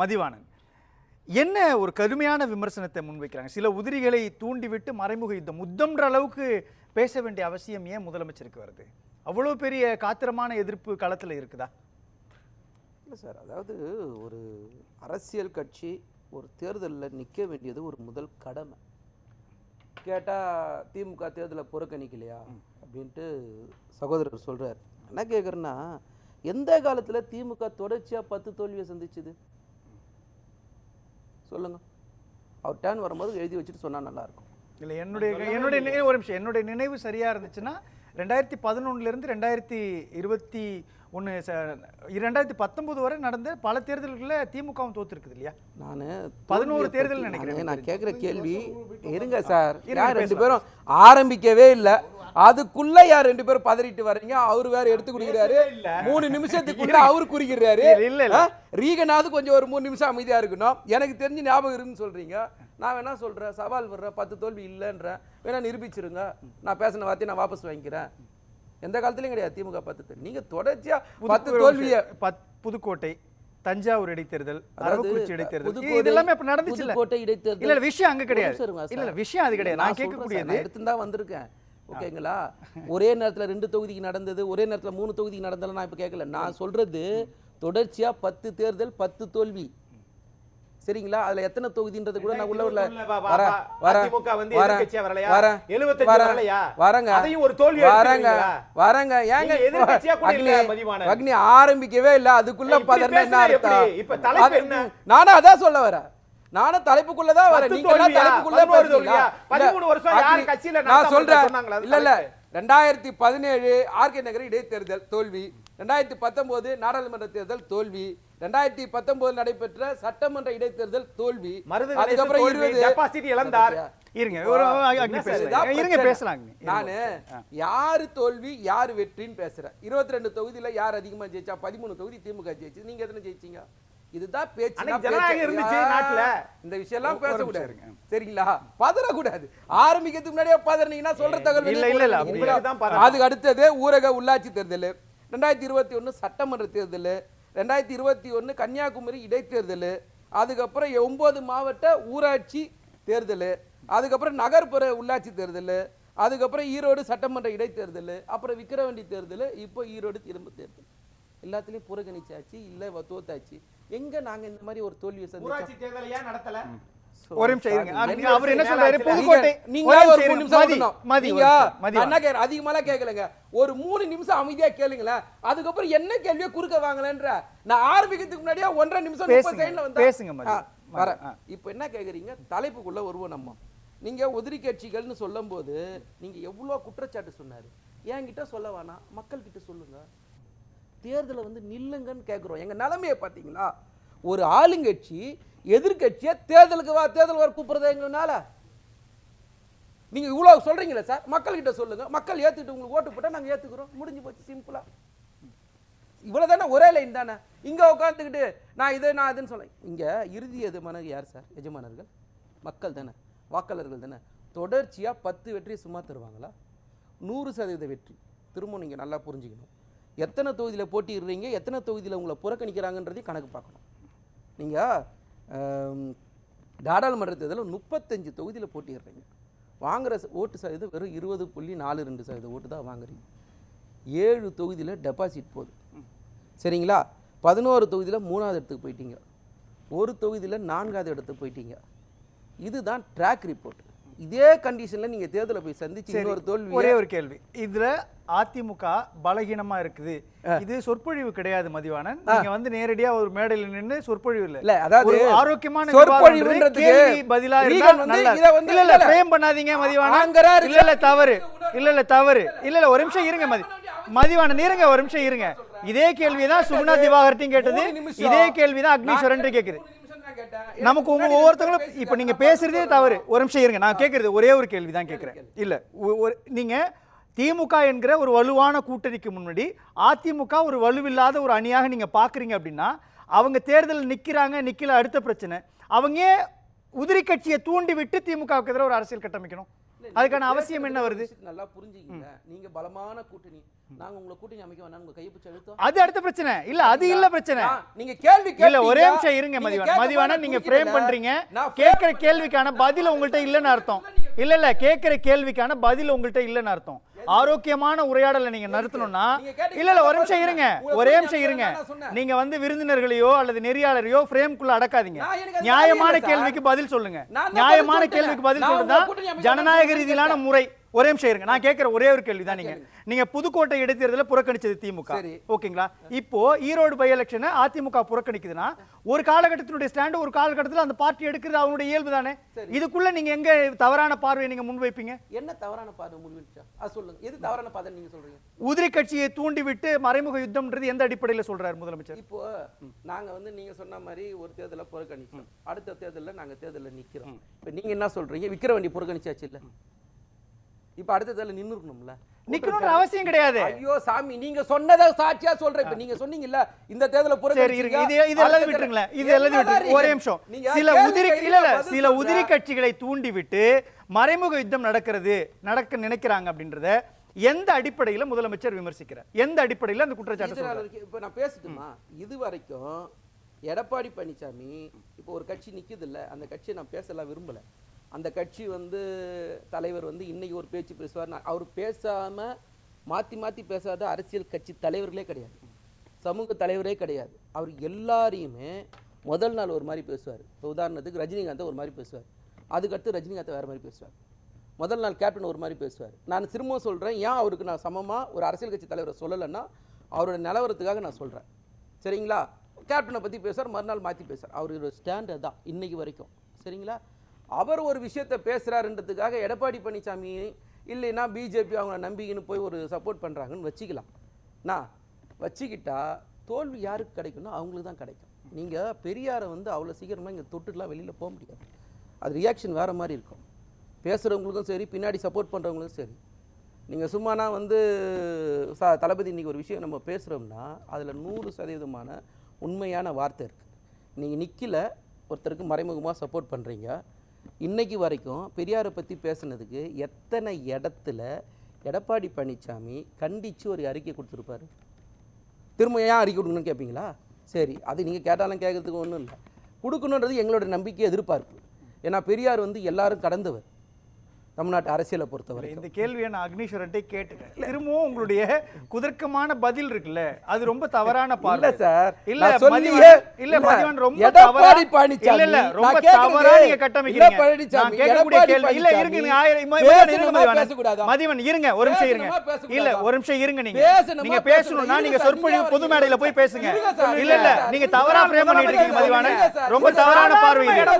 மதிவாணன் என்ன ஒரு கடுமையான விமர்சனத்தை முன்வைக்கிறாங்க? சில உதிரிகளை தூண்டிவிட்டு மறைமுக யுத்தம் முத்தம்ன்ற அளவுக்கு பேச வேண்டிய அவசியம் ஏன் முதலமைச்சருக்கு வருது? அவ்வளோ பெரிய காத்திரமான எதிர்ப்பு களத்தில் இருக்குதா? இல்லை சார் அதாவது ஒரு அரசியல் கட்சி ஒரு தேர்தலில் நிற்க வேண்டியது ஒரு முதல் கடமை. கேட்டால் திமுக தேர்தலை புறக்கணிக்கலையா அப்படின்ட்டு சகோதரர் சொல்கிறார் என்ன கேட்குறேன்னா எந்த காலத்தில் திமுக தொடர்ச்சியாக பத்து தோல்வியை சந்திச்சுது? சொல்லுங்க. அவர் டேர்ன் வரும்போது எழுதி வச்சுட்டு சொன்னா நல்லா இருக்கும் இல்லை என்னுடைய என்னுடைய நினைவு ஒரு நிமிஷம். என்னுடைய நினைவு சரியா இருந்துச்சுன்னா ரெண்டாயிரத்தி பதினொன்னுலேருந்து ரெண்டாயிரத்தி இருபத்தி ஒன்று ரெண்டாயிரத்தி பத்தொன்பது வரை நடந்த பல தேர்தல்களில் திமுகவும் தோத்துருக்குது இல்லையா? நான் பதினோரு தேர்தல் நினைக்கிறேன். நான் கேட்குற கேள்வி இருங்க சார். ரெண்டு. பேரும் ஆரம்பிக்கவே இல்லை. அதுக்குள்ள யார் ரெண்டு பேரும் பதறிட்டு வர்றீங்க? அவர் வேற எடுத்து குடிக்கிறாரு. மூணு நிமிஷத்துக்குள்ள அவர் குறிக்கிறாரு இல்ல, இல்ல, இல்ல. ரீகனாவது கொஞ்சம் ஒரு மூணு நிமிஷம் அமைதியா இருக்கணும். எனக்கு தெரிஞ்சு ஞாபகம் இருக்குன்னு சொல்றீங்க. நான் வேணா சொல்றேன். சவால் வர்றேன் பத்து தோல்வி இல்லைன்றேன். வேணா நிரூபிச்சிருங்க. நான் பேசின வார்த்தையை நான் வாபஸ் வாங்கிக்கிறேன். எந்த காலத்துலயும் கிடையாது. திமுக பத்து நீங்க தொடர்ச்சியா பத்து புது- தோல்வியை பத்- புதுக்கோட்டை தஞ்சாவூர் இடைத்தேர்தல் அரவக்குறிச்சி இடைத்தேர்தல். இது எல்லாமே அப்ப நடந்துச்சு புதுக்கோட்டை இடைத்தேர்தல். இல்ல இல்ல விஷயம் அங்க கிடையாது. இல்ல இல்ல. விஷயம் அது கிடையாது. நான் சார், கேட்கக்கூடியது நான் எடுத்துன்னு தான் வந்திருக்கேன். ஓகேங்களா ஒரே நேரத்துல ரெண்டு தொகுதிக்கு நடந்தது ஒரே நேரத்துல மூணு தொகுதிக்கு நடந்தது நான் இப்ப கேட்கல நான் சொல்றது தொடர்ச்சியா பத்து தேர்தல் பத்து தோல்வி. சரிங்களா? அதுல எத்தனை தொகுதின்றது கூட நான் உள்ள உள்ள வரேன். வரேன். அதிமுக வந்து வரேன். எதிர்க்கட்சியா வரலையா? வரேன். 75 வரேன். வரலையா? வரேங்க. அதையும் ஒரு தோல்வியா வரேங்க எடுத்துக்கிறீங்களா? வரேங்க. ஏங்க அக்னி ஆரம்பிக்கவே இல்ல. அதுக்குள்ள? நானும் அதான் சொல்ல வரேன். நானும் தலைப்புக்குள்ள தான் வரேன் நீங்க எல்லாம்? தலைப்புக்குள்ள பதினோரு பேசுறீங்களா? தோல்வியா? இல்ல, பதிமூணு வருஷம் யார் கட்சியில நான் சொல்றேன் இல்ல இல்ல தலைப்பு. ரெண்டாயிரத்தி பதினேழு ஆர்கே நகர் இடைத்தேர்தல் தோல்வி ரெண்டாயிரத்தி பத்தொன்பது நாடாளுமன்ற தேர்தல் தோல்வி ரெண்டாயிரத்தி பத்தொன்பது நடைபெற்ற சட்டமன்ற இடைத்தேர்தல் தோல்வி அதுக்கப்புறம் இருபது இழந்தார். இருங்க இருங்க. நானு யாரு தோல்வி யாரு வெற்றின்னு பேசுறேன் இருபத்தி ரெண்டு தொகுதியில யார் அதிகமா ஜெயிச்சா பதிமூணு தொகுதி திமுக ஜெயிச்சு நீங்க எத்தனை ஜெயிச்சீங்க இதுதான் பேச்சு ஜனநாயகம். இருந்துச்சு நாட்டுல. இந்த விஷயம் எல்லாம் பேசக்கூடாது. சரிங்களா? பதறக்கூடாது. ஆரம்பிக்கிறதுக்கு முன்னாடியே பதறினீங்கன்னா சொல்ற தகவல் இல்ல, இல்ல, இல்ல. அதுக்கு அடுத்தது ஊரக உள்ளாட்சி தேர்தல். ரெண்டாயிரத்தி இருபத்தி ஒன்று சட்டமன்ற தேர்தல். ரெண்டாயிரத்தி இருபத்தி ஒன்று கன்னியாகுமரி இடைத்தேர்தல். அதுக்கப்புறம் ஒன்பது மாவட்ட ஊராட்சி தேர்தல். அதுக்கப்புறம் நகர்ப்புற உள்ளாட்சி தேர்தல். அதுக்கப்புறம் ஈரோடு சட்டமன்ற இடைத்தேர்தல். அப்புறம் விக்கிரவாண்டி தேர்தல். இப்போ ஈரோடு திரும்ப தேர்தல். எல்லாத்துலயும் புறக்கணிச்சாச்சு இல்ல தோத்தாச்சு. எங்க நாங்க இந்த மாதிரி ஒரு தோல்வியை சந்திச்சோம்? ஊராட்சி தேர்தல் ஏன் நடத்தல? ஒரு நிமிஷம் இருங்க. சாரி. அக்னி, அவர் என்ன சொல்றாரு. புதுக்கோட்டை நீங்க ஒரு மூணு. நிமிஷம் மதி. மதி, அதிகமாலாம் கேட்கலங்க ஒரு மூணு நிமிஷம் அமைதியா கேளுங்களேன் அதுக்கப்புறம் என்ன கேள்வியை குறுக்க வாங்கலன்ற. நான் ஆரம்பிக்கிறதுக்கு முன்னாடியே ஒன்றரை நிமிஷம் முப்பது செகண்ட்ல வந்தா பேசுங்க ஆ. இப்போ என்ன கேக்குறீங்க? தலைப்புக்குள்ள வருவோம் நம்ம. நீங்க உதிரி கட்சிகள்னு சொல்லும்போது நீங்க எவ்வளவு குற்றச்சாட்டு சொன்னாரு? என்கிட்ட சொல்ல வேணாம். மக்கள் கிட்ட சொல்லுங்க. தேர்தலை வந்து நில்லுங்கன்னு கேட்குறோம் எங்கள் நிலமையை பார்த்தீங்களா? ஒரு ஆளுங்கட்சி எதிர்க்கட்சியை தேர்தலுக்கு வா தேர்தல் வர கூப்பிடுறதா எங்கனால? நீங்கள் இவ்வளோ சொல்கிறீங்களே சார். மக்கள்கிட்ட சொல்லுங்கள் மக்கள் ஏற்றுக்கிட்டு உங்களுக்கு ஓட்டு போட்டால் நாங்கள் ஏற்றுக்குறோம் முடிஞ்சு போச்சு சிம்பிளாக இவ்வளோ தானே ஒரே லைன் தானே. இங்கே உட்காந்துக்கிட்டு நான் இது நான் இதுன்னு சொல்ல இங்கே இறுதி எஜமானர் யார் சார்? எஜமானர்கள். மக்கள் தானே. வாக்காளர்கள் தானே. தொடர்ச்சியாக பத்து வெற்றியை சும்மா தருவாங்களா? நூறு சதவீத வெற்றி. திரும்ப நீங்கள் நல்லா புரிஞ்சுக்கணும். எத்தனை தொகுதியில் போட்டியிடுறீங்க எத்தனை தொகுதியில் உங்களை புறக்கணிக்கிறாங்கன்றதையும் கணக்கு பார்க்கணும். நீங்கள் ஆம், நாடாளுமன்ற தேர்தலில் முப்பத்தஞ்சு தொகுதியில் போட்டியிடுறீங்க. வாங்குகிற ஓட்டு சதவீதம் வெறும் இருபது புள்ளி நாலு ரெண்டு சதவீத ஓட்டு தான் வாங்குறீங்க. ஏழு தொகுதியில் டெபாசிட் போகுது சரிங்களா? பதினோரு தொகுதியில் மூணாவது இடத்துக்கு போயிட்டீங்க. ஒரு தொகுதியில் நான்காவது இடத்துக்கு போயிட்டீங்க. இதுதான் ட்ராக் ரிப்போர்ட் இதே கண்டிஷனில் நீங்கள் தேர்தலை போய் சந்திச்சு இன்னொரு தோல்வி ஒரே ஒரு கேள்வி. இதுல அதிமுக பலகீனமா இருக்குது. இது சொற்பொழிவு கிடையாது மதிவாணன். நீங்க வந்து நேரடியா ஒரு மேடையில நின்னு சொற்பொழிவு இல்ல. இல்ல அதாவது ஒரு ஆரோக்கியமான சொற்பொழிவுன்றதுக்கு பதிலா இதை வந்து இல்ல இல்ல. ஃப்ரேம் பண்ணாதீங்க ஆங்கரா இல்ல இல்ல தவறு. இல்ல இல்ல தவறு. இல்ல இல்ல ஒரு நிமிஷம் இருங்க மதி மதிவாணன் இருங்க ஒரு நிமிஷம் இருங்க. இதே கேள்விதான் சுகுணா திவாகர்ட்டையும் கேட்டது. இதே கேள்விதான் அக்னீஸ்வரன் கேக்குது. நமக்கு உங்க ஒவ்வொருத்தங்களும் இப்ப நீங்க பேசுறதே தவறு. ஒரு நிமிஷம் இருங்க. நான் கேட்கறது ஒரே ஒரு கேள்வி தான் கேட்கிறேன் இல்ல ஒரு நீங்க திமுக என்கிற ஒரு வலுவான கூட்டணிக்கு முன்னாடி அதிமுக ஒரு வலுவில்லாத ஒரு அணியாக நீங்க பாக்குறீங்க அப்படின்னா அவங்க தேர்தல் நிக்கிறாங்க நிக்கல அடுத்த பிரச்சனை. அவங்க உதிரி கட்சியை தூண்டி விட்டு திமுகவுக்கு எதிராக ஒரு அரசியல் கட்டமைக்கணும்? அதுக்கான அவசியம் என்ன வருது? நல்லா புரிஞ்சுக்கங்க. நீங்க பலமான கூட்டணி. நாங்க உங்களை கூட்டணி அமைக்க வேணாம். உங்க கையை பிடிச்சி அழுத்தம். அது அடுத்த பிரச்சனை. இல்ல அது இல்ல பிரச்சனை. நீங்க கேள்வி இல்ல. ஒரே நிமிஷம் இருங்க மதிவான். மதிவான நீங்க. ஃப்ரேம் பண்றீங்க. கேக்குற கேள்விக்கான பதில் உங்கள்ட்ட இல்லைன்னு அர்த்தம். இல்ல இல்ல கேக்குற கேள்விக்கான பதில் உங்கள்ட்ட இல்லைன்னு அர்த்தம். ஆரோக்கியமான உரையாடலை நீங்க நடத்தணும்னா இல்ல இல்ல ஒரு நிமிஷம் இருங்க. ஒரே நிமிஷம் இருங்க. நீங்க வந்து விருந்தினர்களையோ அல்லது நெறியாளரையோ ஃப்ரேம்குள்ள அடக்காதீங்க நியாயமான கேள்விக்கு பதில் சொல்லுங்க நியாயமான கேள்விக்கு பதில். சொல்றதா ஜனநாயக ரீதியிலான. முறை ஒரே நிமிஷம் இருங்க. நான் கேட்கிற ஒரே ஒரு கேள்வி தான் நீங்க. நீங்க புதுக்கோட்டை இடைத்தேர்தலை புறக்கணிச்சது திமுக. ஓகேங்களா? இப்போ ஈரோடு பை எலெக்ஷனை அதிமுக புறக்கணிக்குதுன்னா ஒரு காலகட்டத்தினுடைய ஸ்டாண்டு ஒரு காலகட்டத்தில் அந்த பார்ட்டி எடுக்கிறது அவங்களுடைய இயல்பு தானே? இதுக்குள்ள நீங்க எங்க தவறான பார்வையை நீங்க முன்வைப்பீங்க? என்ன தவறான முடிவுச்சா அது சொல்லுங்க. எது தவறான பாதை நீங்க சொல்றீங்க? உதிரி கட்சியை தூண்டிவிட்டு மறைமுக யுத்தம்ன்றது எந்த அடிப்படையில் சொல்றாரு முதலமைச்சர்? இப்போ நாங்க வந்து நீங்க சொன்ன மாதிரி ஒரு தேர்தலை புறக்கணிச்சோம். அடுத்த தேர்தல்ல நாங்க தேர்தல்ல நிக்கிறோம். இப்போ நீங்க என்ன சொல்றீங்க? விக்கிர வண்டி புறக்கணிச்சாச்சு இல்ல? இப்போ அடுத்த தேர்தல் நின்னு இருக்கணும்ல நிக்கணும்ன்ற அவசியம் கிடையாது. ஐயோ சாமி நீங்க சொன்னதை சாட்சியா சொல்றேன். இப்ப நீங்க சொன்னீங்கல்ல இந்த தேர்தலை சரி இருக்கு இது இது எல்லாத்தையும் விட்டுருங்களேன். இது எல்லாத்தையும் விட்டு ஒரே நிமிஷம். சில உதிரி இல்ல இல்ல. சில உதிரி கட்சிகளை தூண்டி விட்டு மறைமுக யுத்தம் நடக்கிறது நடக்க நினைக்கிறாங்க அப்படின்றத எந்த அடிப்படையில முதலமைச்சர் விமர்சிக்கிறார்? எந்த அடிப்படையில அந்த குற்றச்சாட்டு. இப்ப நான் பேசட்டுமா? இது வரைக்கும் எடப்பாடி பழனிசாமி இப்போ ஒரு கட்சி நிக்குது இல்ல அந்த கட்சியை நான் பேசலாம் விரும்பல. அந்த கட்சி வந்து தலைவர் வந்து இன்றைக்கி ஒரு பேச்சு பேசுவார். நான் அவர் பேசாமல் மாற்றி மாற்றி பேசாத அரசியல் கட்சி தலைவர்களே கிடையாது. சமூக தலைவரே கிடையாது. அவர் எல்லாரையுமே முதல் நாள் ஒரு மாதிரி பேசுவார். இப்போ உதாரணத்துக்கு ரஜினிகாந்தை ஒரு மாதிரி பேசுவார். அதுக்கடுத்து ரஜினிகாந்தை வேற மாதிரி பேசுவார். முதல் நாள் கேப்டன் ஒரு மாதிரி பேசுவார். நான் திரும்பவும் சொல்கிறேன் ஏன் அவருக்கு நான் சமமாக ஒரு அரசியல் கட்சி தலைவரை சொல்லலைன்னா அவரோட நிலவரத்துக்காக நான் சொல்கிறேன் சரிங்களா? கேப்டனை பற்றி பேசுவார் மறுநாள் மாற்றி பேசுவார். அவரோட ஸ்டாண்ட் தான் இன்றைக்கி வரைக்கும். சரிங்களா? அவர் ஒரு விஷயத்தை பேசுகிறாருன்றதுக்காக எடப்பாடி பழனிசாமி இல்லைன்னா பிஜேபி அவங்கள நம்பிக்கின்னு போய் ஒரு சப்போர்ட் பண்ணுறாங்கன்னு வச்சுக்கலாம். நான் வச்சுக்கிட்டா தோல்வி யாருக்கு கிடைக்கும்னா அவங்களுக்கு தான் கிடைக்கும். நீங்கள் பெரியாரை வந்து அவ்வளோ சீக்கிரமாக இங்கே தொட்டுலாம் வெளியில் போக முடியாது. அது ரியாக்ஷன் வேறு மாதிரி இருக்கும். பேசுகிறவங்களுக்கும் சரி பின்னாடி சப்போர்ட் பண்ணுறவங்களுக்கும் சரி. நீங்கள் சும்மானா வந்து ச தளபதி இன்றைக்கி ஒரு விஷயம் நம்ம பேசுகிறோம்னா அதில் நூறு சதவீதமான உண்மையான வார்த்தை இருக்குது நீங்கள் நிற்கல ஒருத்தருக்கு மறைமுகமாக சப்போர்ட் பண்ணுறீங்க இன்றைக்கு வரைக்கும் பெரியாரை பற்றி பேசுனதுக்கு எத்தனை இடத்துல எடப்பாடி பழனிசாமி கண்டித்து ஒரு அறிக்கை கொடுத்துருப்பாரு? திரும்ப ஏன் அறிக்கை கொடுக்கணும்னு கேட்பீங்களா சரி அது நீங்கள் கேட்டாலும் கேட்கறதுக்கு ஒன்றும் இல்லை. கொடுக்கணுன்றது எங்களோட நம்பிக்கை எதிர்பார்ப்பு. ஏன்னா பெரியார் வந்து எல்லாரும் கடந்தவர். தமிழ்நாட்டு அரசியலை பொறுத்தவரை இந்த கேள்வியை நான் அக்னீஸ்வரன்ட்டே கேட்டுட்டேன். திரும்பவும் உங்களுடைய குதர்க்கமான பதில் இருக்குல்ல அது ரொம்ப தவறான பார்வை. இல்ல சார் இல்ல சொல்லியே- இல்ல மதிவன் ரொம்ப எடப்பாடி பழனிசாமி, இல்ல இல்ல ரொம்ப தவறா நீங்க கட்டமைக்கிறீங்க. பழனிசாமி, கேட்கக்கூடிய கேள்வி இல்ல பழனிசாமி, நீங்க ஆயிரம் இருங்க பேசணுமா, மதிவன். இருங்க ஒரு நிமிஷம் இருங்க? இல்ல ஒரு நிமிஷம் இருங்க நீங்க. நீங்க? பேசணும்னா நீங்க சொற்பொழிவு பொது மேடையில போய் பேசுங்க. இல்ல இல்ல. நீங்க தவறா ஃப்ரேம் பண்ணிட்டு இருக்கீங்க மதிவான. ரொம்ப தவறான. பார்வை இருங்க.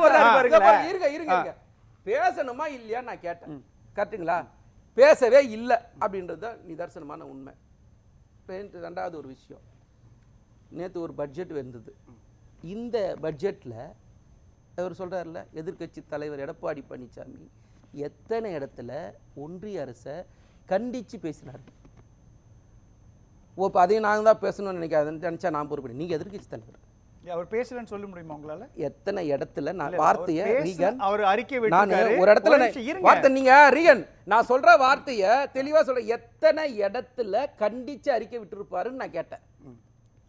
இருங்க. பேசணுமா இல்லையா நான் கேட்டேன். கரெக்ட்டுங்களா? பேசவே இல்லை அப்படின்றது தான் நிதர்சனமான உண்மை. ரெண்டாவது ஒரு விஷயம். நேற்று ஒரு பட்ஜெட் வந்தது. இந்த பட்ஜெட்டில் அவர் சொல்கிறார்ல எதிர்க்கட்சி தலைவர் எடப்பாடி பழனிசாமி எத்தனை இடத்துல ஒன்றிய அரசை கண்டித்து பேசினார். ஓ இப்போ அதையும் நாங்கள் தான் பேசணும்னு நினைக்காதுன்னு நினச்சா நான் பொறுப்பு நீங்கள் எதிர்க்கட்சி தலைவர். அவர் பேசலன்னு சொல்ல முடியுமா உங்களால எத்தனை இடத்துல நான் வார்த்தையை ரீகன் அவர் அறிக்கை நான். ஒரு இடத்துல. வார்த்தை நீங்க ரீகன் நான் சொல்ற வார்த்தைய தெளிவா சொல்றேன் எத்தனை இடத்துல கண்டிச்சு அறிக்கை விட்டுருப்பாருன்னு நான் கேட்டேன்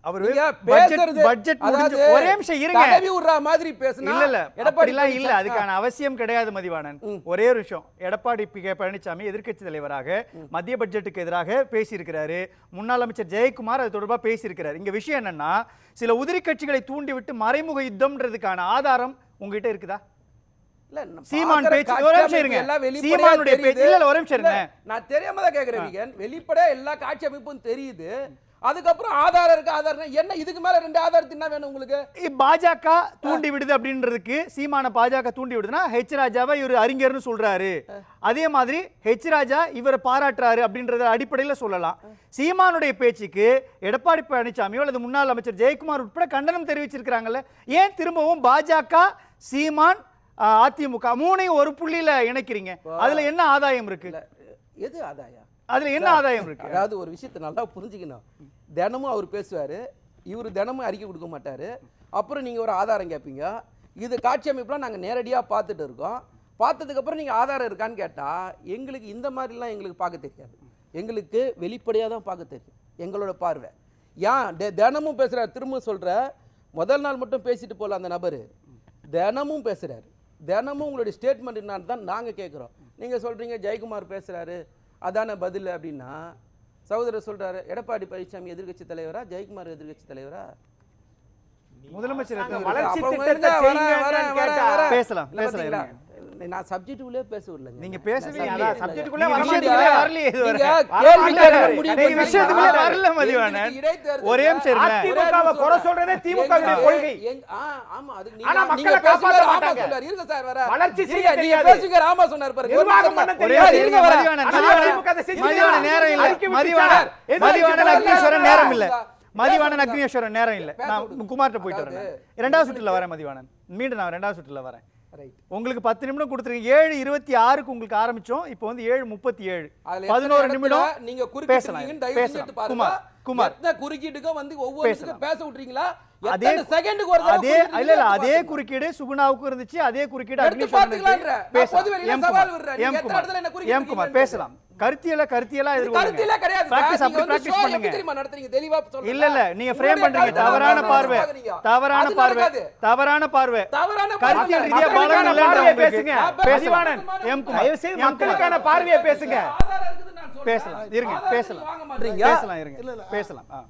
அவர் பேசுறது பட்ஜெட் முடிஞ்சு ஒரே நிமிஷம் இருங்க. தடவி விடுற மாதிரி பேசுனா இல்ல இல்ல எடப்பாடி அப்படிலாம் இல்ல. அதுக்கான அவசியம் கிடையாது மதிவாணன். ஒரே ஒரு விஷயம். எடப்பாடி பழனிசாமி எதிர்க்கட்சி தலைவராக மத்திய பட்ஜெட்டுக்கு எதிராக பேசியிருக்கிறாரு. முன்னாள் அமைச்சர் ஜெயக்குமார் அது தொடர்பா பேசியிருக்கிறாரு. இங்க விஷயம் என்னன்னா சில உதிரி கட்சிகளை தூண்டிவிட்டு மறைமுக யுத்தம்ன்றதுக்கான ஆதாரம் உங்ககிட்ட இருக்குதா? சீமான் பேச்சு- ஒரு நிமிஷம் இருங்க. சீமானுடைய தெரியுது. பேச்சு- இல்ல, இல்ல, ஒரு நிமிஷம் இல்ல, இருங்க. நான் தெரியாம தான் கேக்குறேன் ரீகன் வெளிப்படையா எல்லா காட்சி அமைப்பும் தெரியுது. அதுக்கப்புறம் ஆதாரம் இருக்கு ஆதாரம் என்ன இதுக்கு மேல ரெண்டு ஆதாரத்து என்ன வேணும் உங்களுக்கு? பாஜக தூண்டி விடுது அப்படின்றதுக்கு சீமான பாஜக தூண்டி விடுதுன்னா ஹெச் ராஜாவை இவர் அறிஞர்னு சொல்றாரு. அதே மாதிரி ஹெச் ராஜா இவரை பாராட்டுறாரு அப்படின்றத அடிப்படையில் சொல்லலாம். சீமானுடைய பேச்சுக்கு எடப்பாடி பழனிசாமியோ அல்லது முன்னாள் அமைச்சர் ஜெயக்குமார் உட்பட கண்டனம் தெரிவிச்சிருக்கிறாங்கல்ல. ஏன் திரும்பவும் பாஜக சீமான் அதிமுக மூணையும் ஒரு புள்ளியில இணைக்கிறீங்க? அதுல என்ன ஆதாயம் இருக்கு? எது ஆதாயம்? அதுல என்ன ஆதாயம் இருக்கு? அதாவது ஒரு விஷயத்தை நல்லா புரிஞ்சுக்கணும். தினமும் அவர் பேசுவார். இவர் தினமும் அறிக்கை கொடுக்க மாட்டார். அப்புறம் நீங்கள் ஒரு ஆதாரம் கேட்பீங்க இது காட்சி அமைப்புலாம் நாங்கள் நேரடியாக பார்த்துட்டு இருக்கோம். பார்த்ததுக்கப்புறம் நீங்கள் ஆதாரம் இருக்கான்னு கேட்டால் எங்களுக்கு இந்த மாதிரிலாம் எங்களுக்கு பார்க்க தெரியாது. எங்களுக்கு வெளிப்படையாக தான் பார்க்க தெரியும். எங்களோட பார்வை. ஏன்? டெ- தினமும் பேசுகிறார் திரும்ப சொல்கிற முதல் நாள் மட்டும் பேசிட்டு போகல அந்த நபர். தினமும் பேசுகிறார் தினமும் உங்களுடைய ஸ்டேட்மெண்ட் என்னன்னு தான் நாங்கள் கேட்குறோம் நீங்கள் சொல்கிறீங்க ஜெயக்குமார் பேசுகிறாரு அதான பதில் அப்படின்னா சகோதரர் சொல்றாரு எடப்பாடி பழனிசாமி எதிர்க்கட்சி தலைவரா ஜெயக்குமார் எதிர்க்கட்சி தலைவரா முதலமைச்சர். பேசலாம், பேசலாம்? நான் சப்ஜெக்டுக்குள்ளே பேச விடலைங்க நீங்க நான் பேசவே subject இல்லையே. இல்ல. சப்ஜெக்டுக்குள்ளே நீங்க வர. வரலையே. நீங்க வர கேள்வி. கேட்க முடிவு நீங்க. விஷயத்துக்குள்ளே வரல மதிவாணன். ஒரே நிமிஷம் இருங்க. அதிமுகவை குறை சொல்றதே திமுக கொள்கை. ஆமா, அதுக்கு ஆனா மக்களை ராமா மாட்டாங்க. இருங்க சார், வரேன். வளர்ச்சி செய்ய நீங்க. பேசுங்க, ராமா சொன்னார் பாருங்க. நிர்வாகம் பண்ண தெரியாது. இருங்க, வரேன். மதிவாணன், அதை. நேரம் இல்ல. மதிவாணன், மதிவாணன் அக்னீஸ்வரன்? நேரம் இல்ல. மதிவாணன். அக்னீஸ்வரன் நேரம் இல்ல நான். குமார்ட்ட போயிட்டு வரேன் இரண்டாவது சுற்றுல வரேன் மதிவாணன் மீண்டும் நான் ரெண்டாவது சுற்றுல வரேன் உங்களுக்கு பத்து நிமிடம் கொடுத்துருக்கீங்க. ஏழு இருபத்தி ஆறுக்கு உங்களுக்கு ஆரம்பிச்சோம். இப்போ வந்து ஏழு முப்பத்தி ஏழு. பதினோரு நிமிடம் நீங்க செஞ்சு பேசலாம். குமார் எத்தனை குறுக்கீட்டுக்கும் வந்து பேசலாம். பேச விட்டுறீங்களா அதே செகண்டுக்கு ஒரு அதே இல்ல இல்ல அதே. குறுக்கீடு சுகுணாவுக்கும் இருந்துச்சு அதே குறுக்கீடு சவால் குமார், பேசலாம் கருத்தியல கருத்தியலா கருத்திலே கிடையாது பிராக்டிஸ். அப்படி பிராக்டிஸ் பண்ணுங்க தெரியுமா நடத்துறீங்க? தெளிவா சொல்லுங்க. இல்ல இல்ல நீங்க ஃப்ரேம் பண்றீங்க தவறான பார்வை. தவறான பார்வை. தவறான பார்வை தவறான கருத்தியல். ரீதியா இல்லைன்ற உங்களுக்கு. பேசுங்க. செய்து எம் குமார். மக்களுக்கான பார்வையை பேசுங்க பேசலாம் இருங்க பேசலாம். பேசலாம் இருங்க பேசலாம் ஆ.